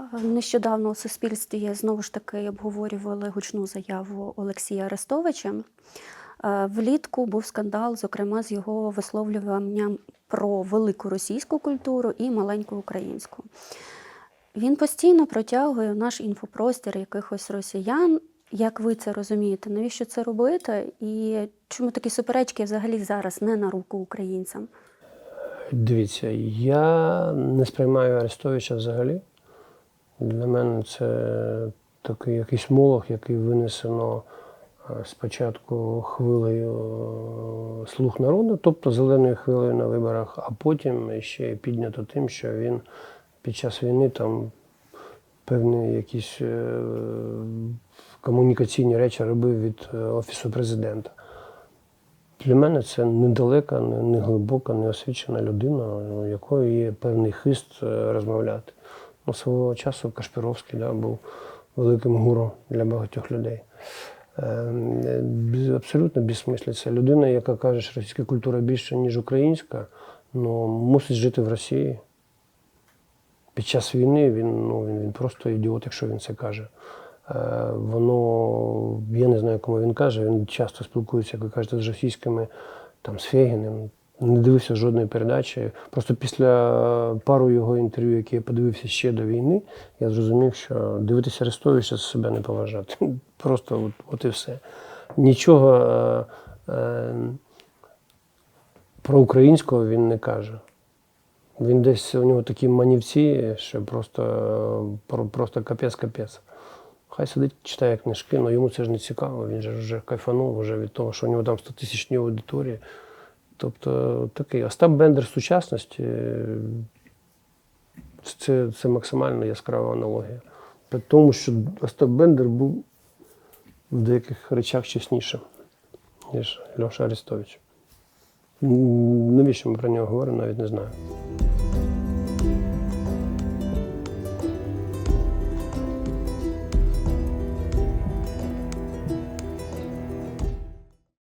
Е, Нещодавно у суспільстві знову ж таки обговорювали гучну заяву Олексія Арестовича. Е, Влітку був скандал, зокрема, з його висловлюванням про велику російську культуру і маленьку українську. Він постійно протягує в наш інфопростір якихось росіян. Як ви це розумієте? Навіщо це робити? І чому такі суперечки взагалі зараз не на руку українцям? Дивіться, я не сприймаю Арестовича взагалі. Для мене це такий якийсь молох, який винесено спочатку хвилею е, слух народу, тобто зеленою хвилею на виборах, а потім ще піднято тим, що він під час війни там певні якісь е, комунікаційні речі робив від е, Офісу президента. Для мене це недалека, не, глибока, не освічена людина, у якої є певний хист розмовляти. Ну, свого часу Кашпіровський да, був великим гуру для багатьох людей. Е, Абсолютно безсмислиця. Людина, яка каже, що російська культура більша, ніж українська, ну, мусить жити в Росії. Під час війни він, ну, він, він просто ідіот, якщо він це каже. Е, воно, я не знаю, кому він каже, він часто спілкується, як ви кажете, з російськими, там, з Фегіним. Не дивився жодної передачі. Просто після пару його інтерв'ю, які я подивився ще до війни, я зрозумів, що дивитися Арестовича себе не поважати. Просто от, от і все. Нічого е, е, про українського він не каже. Він десь у нього такі манівці, що просто, е, про- просто капець-капець. Хай сидить, читає книжки, але йому це ж не цікаво. Він же вже кайфанув вже від того, що у нього там 100 тисячні аудиторії. Тобто такий Остап Бендер сучасності е, це, це максимально яскрава аналогія. При тому, що Остап Бендер був в деяких речах чеснішим, ніж Льоша Арестович. Навіщо ми про нього говоримо, навіть не знаю.